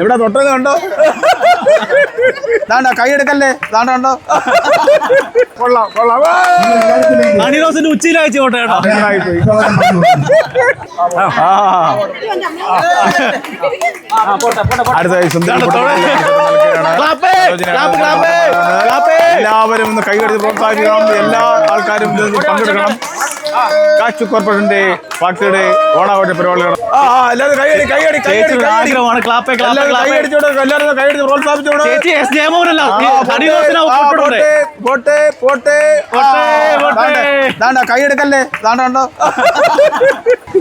എവിടെ തൊട്ടത് കണ്ടോ? ദാണ്ട കൈ എടുക്കല്ലേ? ദാണ്ട കണ്ടോ? കൊള്ളാം കൊള്ളാം. ആ! അണിറോസിന്റെ ഉച്ചയിലാഴ്ച കോട്ടെ. കേട്ടോ ഇങ്ങനായിപ്പോയി. ആ. അടുത്ത സുന്ദരി ദാണ്ട കുട്ടൻ തൊടേ. Clap, clap, clap, clap. എല്ലാവരും ഒന്ന് കൈകടിച്ച് പ്രോത്സാഹിപ്പിക്കണം. എല്ലാ ആൾക്കാരും പങ്കെടുക്കണം. കാച്ചു കോർപ്പറേഷന്റെ പാർട്ടിയുടെ ഓണാഘോഷ പരിപാടികൾ ആ ആ, എല്ലാവരും കൈയടി കൈയടി കൈയടി കൈയടി ആഗ്രഹമാണ് ക്ലാപ്പേ എല്ലാവരും കൈയടിച്ച് പ്രോത്സാഹിപ്പിച്ചോട് പോട്ടെ, പോട്ടെ. ദാണ്ട, ദാണ്ട കൈ എടുക്കല്ലേ? ദാണ്ട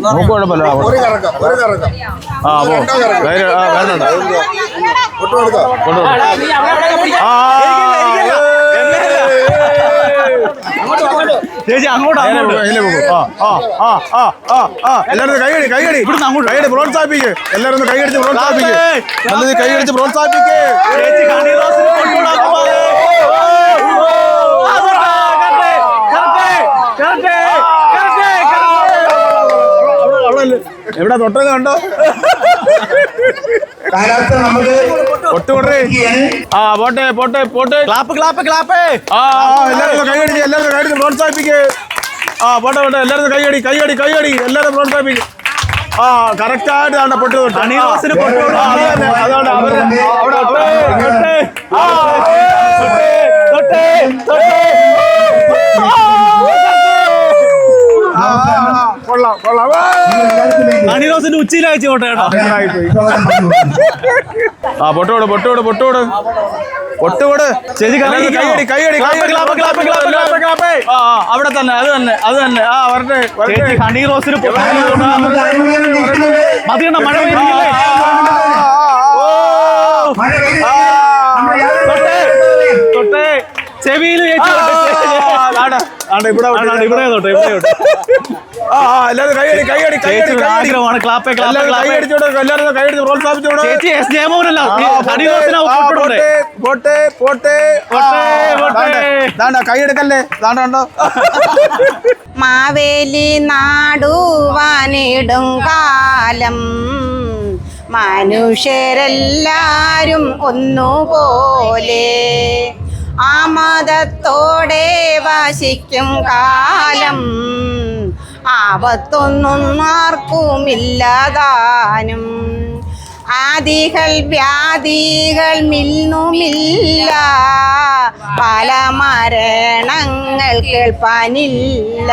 നമുക്ക് കുഴപ്പമില്ല ആ, ഒരു കറക്കം ഒരു കറക്കം. ആ പോ. വേണ്ട ആ, ചേച്ചി അങ്ങോട്ട് അങ്ങോട്ട്. എല്ലാവരും കൈയടി കൈയടി. ഇവിടുന്ന് അങ്ങോട്ട്. കൈയടി പ്രോത്സാഹിപ്പിക്ക്. എല്ലാവരും ഒന്ന് കൈയടിച്ച് പ്രോത്സാഹിപ്പിക്ക്. നല്ലത് കൈയടിച്ച് പ്രോത്സാഹിപ്പിക്കേ? എവിടെ തൊട്ടത് കണ്ടോ കാലാവസ്ഥ നമുക്ക് ഒട്ടുകൊണ്ടേ ആ പോട്ടെ പോട്ടെ പോട്ടെ ക്ലാപ്പ് ക്ലാപ്പ് ക്ലാപ്പ് ആ ആ, എല്ലാവരും ഒന്ന് കൈയടിച്ച് എല്ലാവരും കൈയടിച്ച് പ്രോത്സാഹിപ്പിക്ക് ആ പോട്ടെ പോട്ടെ എല്ലാവരും കൈയടി കൈയടി കൈയടി എല്ലാവരും പ്രോത്സാഹിപ്പിക്കും ആ കറക്റ്റ് ആയിട്ട് ആണ് പൊട്ടി തൊട്ട് അണിറോസിന് ആ, പൊട്ടി തൊട്ട്. ആ, അത് തന്നെ, അതാണ് അവർ അവിടെ അവിടെ തൊട്ടേ, ആ, തൊട്ടേ, തൊട്ടേ, തൊട്ടേ. ആ, ആ, ആ, കൊള്ളാം കൊള്ളാം ആ. അണിറോസിന്റെ ഉച്ചയിലാഴ്ച കോട്ടെ? ആ പൊട്ടോട് പൊട്ടോട് പൊട്ടോട് പൊട്ടുകൊട് ചേച്ചി കൈയടി കൈയടി കൈയടി. ആ അവിടെ തന്നെ അത് തന്നെ അത് തന്നെ. ആ വരട്ടെ ചേച്ചി അനുകൂലം നിൽക്കുന്നത് മതിയണ്ട മഴ പെയ്യുന്നില്ലേ കൈയെടുക്കല്ലേ ദാണ്ട മാവേലി നാടുവാനിടും കാലം മനുഷ്യരെല്ലാരും ഒന്നുപോലെ ആമതത്തോടെ വാശിക്കും കാലം. ആപത്തൊന്നും ആർക്കുമില്ലതാനും. ആദികൾ വ്യാധികൾ മില്ലുമില്ല പല മരണങ്ങൾ കേൾപ്പാനില്ല.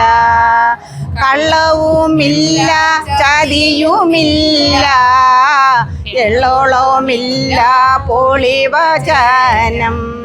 കള്ളവുമില്ല ചതിയുമില്ല. എള്ളോളവുമില്ല പൊളിവചനം.